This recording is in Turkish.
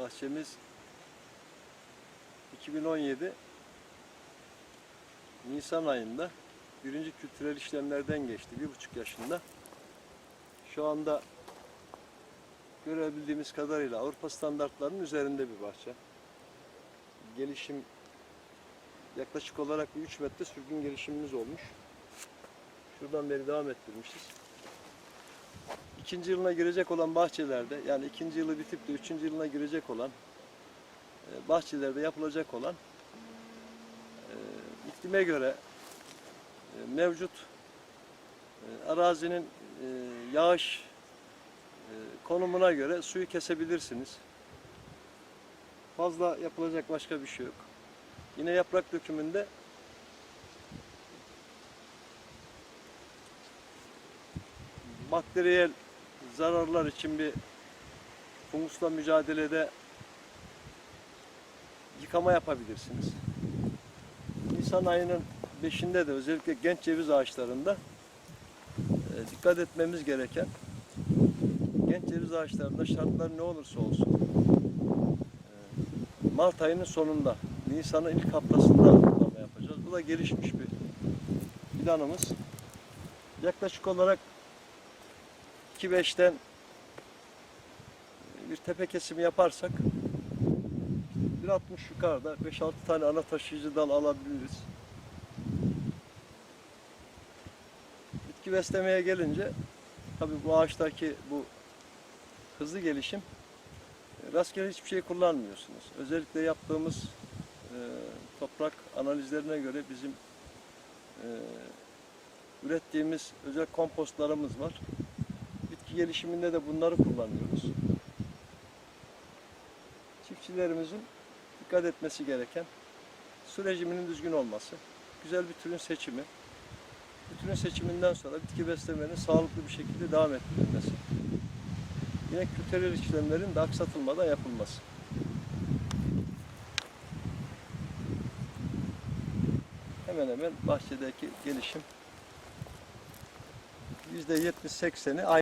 Bahçemiz 2017 Nisan ayında birinci kültürel işlemlerden geçti. Bir buçuk yaşında. Şu anda görebildiğimiz kadarıyla Avrupa standartlarının üzerinde bir bahçe. Gelişim yaklaşık olarak bir 3 metre sürgün gelişimimiz olmuş. Şuradan beri devam ettirmişiz. İkinci yılına girecek olan bahçelerde yani ikinci yılı bitip de üçüncü yılına girecek olan e, bahçelerde yapılacak olan e, iklime göre e, mevcut e, arazinin e, yağış e, konumuna göre suyu kesebilirsiniz. Fazla yapılacak başka bir şey yok. Yine yaprak dökümünde bakteriyel zararlar için bir fungusla mücadelede yıkama yapabilirsiniz. Nisan ayının 5'inde de özellikle genç ceviz ağaçlarında e, dikkat etmemiz gereken genç ceviz ağaçlarında şartlar ne olursa olsun e, Mart ayının sonunda Nisan'ın ilk haftasında uygulama yapacağız. Bu da gelişmiş bir planımız. Yaklaşık olarak 2-5'ten bir tepe kesimi yaparsak 1.60 yukarıda 5-6 tane ana taşıyıcı dal alabiliriz. Bitki beslemeye gelince tabi bu ağaçtaki bu hızlı gelişim e, rastgele hiçbir şey kullanmıyorsunuz. Özellikle yaptığımız e, toprak analizlerine göre bizim e, ürettiğimiz özel kompostlarımız var. Gelişiminde de bunları kullanıyoruz. Çiftçilerimizin dikkat etmesi gereken su rejiminin düzgün olması, güzel bir türün seçimi, bu türün seçiminden sonra bitki beslemenin sağlıklı bir şekilde devam ettirilmesi. Yine kültürel işlemlerin de aksatılmadan yapılması. Hemen hemen bahçedeki gelişim %70-80'i aynı.